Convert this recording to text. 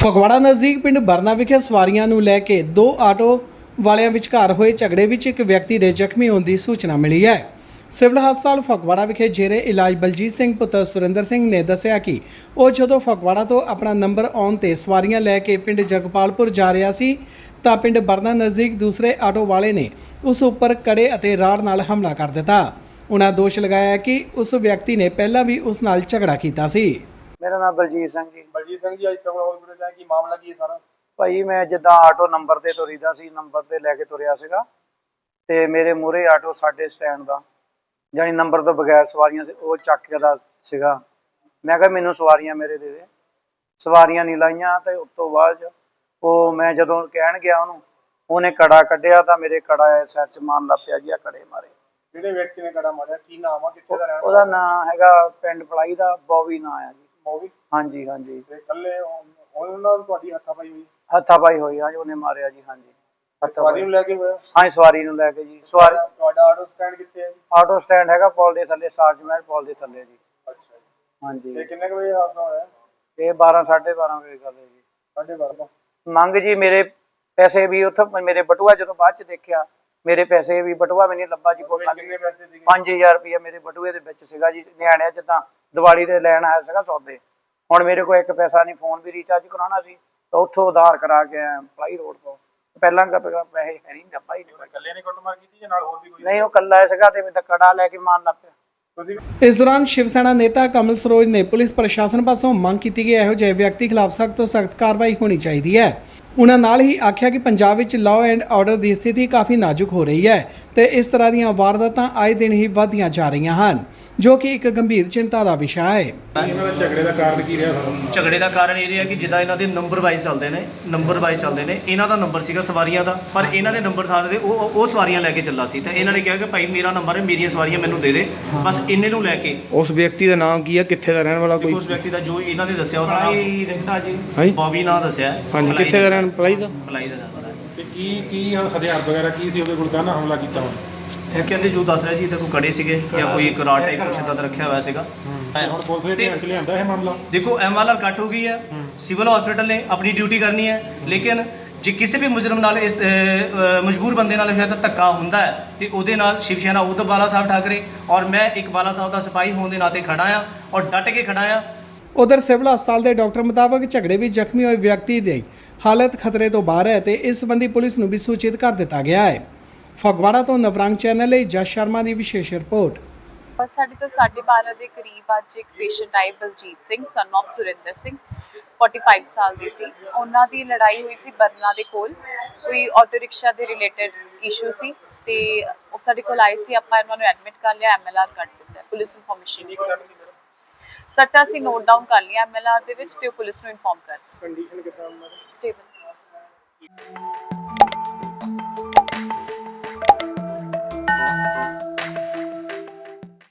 ਫਗਵਾੜਾ ਨਜ਼ਦੀਕ ਪਿੰਡ ਬਰਨਾ ਵਿਖੇ ਸਵਾਰੀਆਂ ਨੂੰ ਲੈ ਕੇ ਦੋ ਆਟੋ ਵਾਲਿਆਂ ਵਿਚਕਾਰ ਹੋਏ ਝਗੜੇ ਵਿੱਚ ਇੱਕ ਵਿਅਕਤੀ ਦੇ ਜ਼ਖਮੀ ਹੋਣ ਦੀ ਸੂਚਨਾ ਮਿਲੀ ਹੈ। ਸਿਵਲ ਹਸਪਤਾਲ ਫਗਵਾੜਾ ਵਿਖੇ ਜੇਰੇ ਇਲਾਜ ਬਲਜੀਤ ਸਿੰਘ, ਪੁੱਤਰ ਸੁਰਿੰਦਰ ਸਿੰਘ ਨੇ ਦੱਸਿਆ ਕਿ ਉਹ ਜਦੋਂ ਫਗਵਾੜਾ ਤੋਂ ਆਪਣਾ ਨੰਬਰ ਆਉਣ ਤੇ ਸਵਾਰੀਆਂ ਲੈ ਕੇ ਪਿੰਡ ਜਗਪਾਲਪੁਰ ਜਾ ਰਿਹਾ ਸੀ, ਤਾਂ ਪਿੰਡ ਬਰਨਾ ਨਜ਼ਦੀਕ ਦੂਸਰੇ ਆਟੋ ਵਾਲੇ ਨੇ ਉਸ ਉੱਪਰ ਕੜੇ ਅਤੇ ਰਾੜ ਨਾਲ ਹਮਲਾ ਕਰ ਦਿੱਤਾ। ਉਹਨਾਂ ਦੋਸ਼ ਲਗਾਇਆ ਕਿ ਉਸ ਵਿਅਕਤੀ ਨੇ ਪਹਿਲਾਂ ਵੀ ਉਸ ਨਾਲ ਝਗੜਾ ਕੀਤਾ ਸੀ। ਮੇਰਾ ਨਾਮ ਬਲਜੀਤ ਸਿੰਘ ਜੀ। ਬਲਜੀਤ ਸਿੰਘ ਜੀ ਅੱਜ ਸਿਵਲ ਹਸਪੀਟਲ ਆਏ ਕੀ ਮਾਮਲਾ ਕੀ ਹੈ ਸਾਰਾ? ਭਾਈ ਮੈਂ ਜਿੱਦਾਂ ਆਟੋ ਨੰਬਰ ਤੇ ਤੁਰੀਦਾ ਸੀ ਨੰਬਰ ਤੇ ਲੈ ਕੇ ਤੁਰਿਆ ਸੀਗਾ। ਤੇ ਮੇਰੇ ਮੂਹਰੇ ਆਟੋ ਸਾਡੇ ਸਟੈਂਡ ਦਾ ਜਾਨੀ ਨੰਬਰ ਤੋਂ ਬਗੈਰ ਸਵਾਰੀਆਂ ਸੀ ਉਹ ਚੱਕ ਕੇ ਦਾ ਸੀਗਾ। ਮੈਂ ਕਿਹਾ ਮੈਨੂੰ ਸਵਾਰੀਆਂ ਮੇਰੇ ਦੇ ਦੇ। ਸਵਾਰੀਆਂ ਨਹੀਂ ਲਾਈਆਂ ਤੇ ਉਸ ਤੋਂ ਬਾਅਦ ਉਹ ਮੈਂ ਜਦੋਂ ਕਹਿਣ ਗਿਆ ਉਹਨੂੰ ਉਹਨੇ ਕੜਾ ਕੱਢਿਆ ਤਾਂ ਮੇਰੇ ਕੜਾ ਸਿਰ 'ਚ ਮਾਰਨ ਲੱਗ ਪਿਆ ਜੀ ਆ ਕੜੇ ਮਾਰੇ। ਜਿਹੜੇ ਵਿਅਕਤੀ ਨੇ ਕੜਾ ਮਾਰਿਆ? ਕੀ ਨਾਮ ਆ? ਕਿੱਥੇ ਦਾ ਰਹਿਣ ਉਹਦਾ ਨਾਂ ਹੈਗਾ ਪਿੰਡ ਪਲਾਈ ਦਾ ਬੋਵੀ ਨਾਂ ਆ ਜੀ। ਮੋਵੀ ਹਾਂਜੀ ਹਾਂਜੀ। ਤੇ ਕੱਲੇ ਉਹਨਾਂ ਨਾਲ ਤੁਹਾਡੀ ਹੱਥਾ ਪਾਈ ਹੋਈ? ਹੱਥਾ ਪਾਈ ਹੋਈ ਆ ਜੀ ਉਹਨੇ ਮਾਰਿਆ ਜੀ ਹਾਂਜੀ। ਹੱਥਾ ਸਵਾਰੀ ਨੂੰ ਲੈ ਕੇ ਹੋਇਆ? ਹਾਂ ਸਵਾਰੀ ਨੂੰ ਲੈ ਕੇ ਜੀ। ਸਵਾਰੀ ਤੁਹਾਡਾ ਆਟੋ ਸਟੈਂਡ ਕਿੱਥੇ ਹੈ ਜੀ? ਆਟੋ ਸਟੈਂਡ ਹੈਗਾ ਪੁਲ ਦੇ ਥੱਲੇ ਸਾਰਜ ਮਹਿਲ ਪੁਲ ਦੇ ਥੱਲੇ ਜੀ। ਅੱਛਾ ਜੀ। ਹਾਂਜੀ। ਤੇ ਕਿੰਨੇ ਕੁ ਵਜੇ ਹਾਦਸਾ ਹੋਇਆ? ਇਹ 12 12:30 ਵਜੇ ਗੱਲ ਹੈ ਜੀ। ਸਾਢੇ ਬਾਰਾਂ ਦਾ। ਮੰਗ ਜੀ ਮੇਰੇ ਪੈਸੇ ਵੀ ਉੱਥੇ ਮੇਰੇ ਬਟੂਆ ਜਦੋਂ ਬਾਅਦ ਚ ਦੇਖਿਆ ਮੇਰੇ ਪੈਸੇ ਵੀ ਬਟੂਆ ਵੀ ਨਹੀਂ ਲੱਭਾ ਜੀ ਕੋਈ ਕਿੰਨੇ ਪੈਸੇ ਸੀਗੇ? 5000 ਰੁਪਇਆ ਮੇਰੇ ਬਟੂਏ ਦੇ ਵਿੱਚ ਸੀਗਾ ਜੀ ਨਿਆਣਿਆਂ ਤਾਂ ਦੀਵਾਲੀ ਦੇ ਲੈਣ ਆਇਆ ਸੀਗਾ ਸੌਦੇ। ਹੁਣ ਮੇਰੇ ਕੋਲ ਇੱਕ ਪੈਸਾ ਨਹੀਂ ਫੋਨ ਵੀ ਰੀਚਾਰਜ ਕਰਾਉਣਾ ਸੀ ਤਾਂ ਉੱਥੋਂ ਉਧਾਰ ਕਰਾ ਕੇ ਆਇਆ ਪਲਾਈ ਰੋਡ ਤੋਂ। ਪਹਿਲਾਂ ਕਾ ਪੈਸੇ ਹੈ ਨਹੀਂ ਲੱਭਾ ਹੀ ਨਹੀਂ ਇਕੱਲੇ ਨੇ ਕੁੱਟਮਾਰ ਕੀਤੀ ਜਾਂ ਨਾਲ ਹੋਰ ਵੀ ਕੋਈ? ਨਹੀਂ ਉਹ ਕੱਲਾ ਸੀਗਾ ਤੇ ਮੈਂ ਤਾਂ ਕੜਾ ਲੈ ਕੇ ਮਾਰਨ ਲੱਗ ਪਿਆ। ਇਸ ਦੌਰਾਨ ਸ਼ਿਵ ਸੈਨਾ ਨੇਤਾ ਕਮਲ ਸਰੋਜ ਨੇ ਪੁਲਿਸ ਪ੍ਰਸ਼ਾਸਨ ਪਾਸੋਂ ਮੰਗ ਕੀਤੀ ਕਿ ਇਹੋ ਜਿਹੇ ਵਿਅਕਤੀ ਖਿਲਾਫ ਸਖਤ ਤੋਂ ਸਖਤ ਕਾਰਵਾਈ ਹੋਣੀ ਚਾਹੀਦੀ ਹੈ। ਉਹਨਾਂ ਨਾਲ ਹੀ ਆਖਿਆ ਕਿ ਪੰਜਾਬ ਵਿੱਚ ਲਾਅ ਐਂਡ ਆਰਡਰ ਦੀ ਸਥਿਤੀ ਕਾਫੀ ਨਾਜ਼ੁਕ ਹੋ ਰਹੀ ਹੈ ਤੇ ਇਸ ਤਰ੍ਹਾਂ ਦੀਆਂ ਵਾਰਦਾਤਾਂ ਆਏ ਦਿਨ ਹੀ ਵਧਦੀਆਂ ਜਾ ਰਹੀਆਂ ਹਨ ਜੋ ਕਿ ਇੱਕ ਗੰਭੀਰ ਚਿੰਤਾ ਦਾ ਵਿਸ਼ਾ ਹੈ। ਇਹਨਾਂ ਦਾ ਝਗੜੇ ਦਾ ਕਾਰਨ ਕੀ ਰਿਹਾ? ਝਗੜੇ ਦਾ ਕਾਰਨ ਇਹ ਰਿਹਾ ਕਿ ਜਿੱਦਾਂ ਇਹਨਾਂ ਦੇ ਨੰਬਰ ਵਾਈਜ਼ ਚੱਲਦੇ ਨੇ ਨੰਬਰ ਵਾਈਜ਼ ਚੱਲਦੇ ਨੇ ਇਹਨਾਂ ਦਾ ਨੰਬਰ ਸੀਗਾ ਸਵਾਰੀਆਂ ਦਾ ਪਰ ਇਹਨਾਂ ਦੇ ਨੰਬਰ ਥਾਂ ਦੇ ਉਹ ਉਹ- ਸਵਾਰੀਆਂ ਲੈ ਕੇ ਚੱਲਾ ਸੀ ਤਾਂ ਇਹਨਾਂ ਨੇ ਕਿਹਾ ਕਿ ਭਾਈ ਮੇਰਾ ਨੰਬਰ ਹੈ ਮੇਰੀਆਂ ਸਵਾਰੀਆਂ ਮੈਨੂੰ ਦੇ ਦੇ ਬਸ ਇੰਨੇ ਨੂੰ ਲੈ ਕੇ। ਉਸ ਵਿਅਕਤੀ ਦਾ ਨਾਮ ਕੀ ਹੈ? ਕਿੱਥੇ ਦਾ ਰਹਿਣ ਵਾਲਾ ਕੋਈ? ਉਸ ਵਿਅਕਤੀ ਦਾ ਜੋ ਇਹਨਾਂ ਨੇ ਦੱਸਿਆ ਉਹਦਾ ਨਾਮ ਜੀ। ਬੌਬੀ ਨਾਂ ਦੱਸਿਆ। ਹੈ। ਹਾਂਜੀ ਕਿੱਥੇ ਦਾ ਰਹਿਣ ਪਲਾਈ ਦਾ? ਭਲਾਈ ਦਾ ਹੈ ਤੇ ਕੀ ਕੀ ਹਥਿਆਰ ਵਗੈਰਾ ਕੀ ਸੀ? ਉਹਦੇ ਕੋਲ ਕਾਹਨਾ ਹਮਲਾ ਕੀਤਾ ਹੁਣ? ਇਹ ਕਹਿੰਦੇ ਜੋ ਦੱਸ ਰਿਹਾ ਜੀ ਇਹਦੇ ਕੋਈ ਕੜੇ ਸੀਗੇ ਜਾਂ ਕੋਈ ਇੱਕ ਰਾਡ ਟਾਈਪ ਕੁਛ ਦਾ ਰੱਖਿਆ ਹੋਇਆ ਸੀਗਾ। ਹੁਣ ਪੁਲਿਸ ਨੇ ਧਿਆਨ ਚ ਲਿਆਂਦਾ ਇਹ ਮਾਮਲਾ? ਦੇਖੋ ਐਮਐਲਆਰ ਕੱਟ ਹੋ ਗਈ ਹੈ। ਸਿਵਲ ਹਸਪੀਟਲ ਨੇ ਆਪਣੀ ਡਿਊਟੀ ਕਰਨੀ ਹੈ। ਲੇਕਿਨ ਜੇ ਕਿਸੇ ਵੀ ਮੁਜਰਮ ਨਾਲ ਇਸ ਮਜਬੂਰ ਬੰਦੇ ਨਾਲ ਸ਼ਾਇਦ ਧੱਕਾ ਹੁੰਦਾ ਹੈ। ਤੇ ਉਹਦੇ ਨਾਲ ਸ਼ਿਵ ਸੈਨਾ ਬਾਲਾ ਸਾਹਿਬ ਠਾਕਰੇ ਔਰ ਮੈਂ ਇੱਕ ਬਾਲਾ ਸਾਹਿਬ ਦਾ ਸਿਪਾਹੀ ਹੋਣ ਦੇ ਨਾਤੇ ਖੜਾ ਆ ਔਰ ਡਟ ਕੇ ਖੜਾ ਆ ਉਧਰ ਸਿਵਲ ਹਸਪਤਾਲ ਦੇ ਡਾਕਟਰ ਮੁਤਾਬਕ ਝਗੜੇ ਵਿੱਚ ਜ਼ਖਮੀ ਹੋਏ ਵਿਅਕਤੀ ਦੀ ਹਾਲਤ ਖਤਰੇ ਤੋਂ ਬਾਹਰ ਹੈ ਤੇ ਇਸ ਸੰਬੰਧੀ ਪੁਲਿਸ ਨੂੰ ਵੀ ਸੂਚਿਤ ਕਰ ਦਿੱਤਾ ਗਿਆ ਹੈ। ਫਗਵਾੜਾ ਤੋਂ ਨਵਰੰਗ ਚੈਨਲ ਲਈ ਜਸ ਸ਼ਰਮਾ ਦੀ ਵਿਸ਼ੇਸ਼ ਰਿਪੋਰਟ। ਬਸ ਸਾਡੇ ਤੋਂ 12:30 ਦੇ ਕਰੀਬ ਅੱਜ ਇੱਕ ਪੇਸ਼ੈਂਟ ਆਏ, ਬਲਜੀਤ ਸਿੰਘ ਸਨ of ਸੁਰਿੰਦਰ ਸਿੰਘ 45 ਸਾਲ ਦੇ ਸੀ। ਉਹਨਾਂ ਦੀ ਲੜਾਈ ਹੋਈ ਸੀ ਬਰਨਾ ਦੇ ਕੋਲ। ਕੋਈ ਆਟੋ ਰਿਕਸ਼ਾ ਦੇ ਰਿਲੇਟਡ ਇਸ਼ੂ ਸੀ ਤੇ ਉਹ ਸਾਡੇ ਕੋਲ ਆਏ ਸੀ। ਆਪਾਂ ਇਹਨਾਂ ਨੂੰ ਐਡਮਿਟ ਕਰ ਲਿਆ ਐਮਐਲਆਰ ਕੱਟ ਦਿੱਤਾ। ਪੁਲਿਸ ਇਨਫੋਰਮੇਸ਼ਨ ਸੱਟਾ ਸੀ ਨੋਟ ਡਾਊਨ ਕਰ ਲਿਆ ਐਮਐਲਆਰ ਦੇ ਵਿੱਚ ਤੇ ਉਹ ਪੁਲਿਸ ਨੂੰ ਇਨਫੋਰਮ ਕਰ ਕੰਡੀਸ਼ਨ ਕਿਦਾਂ ਉਹਨਾਂ ਦੀ ਸਟੇਬਲ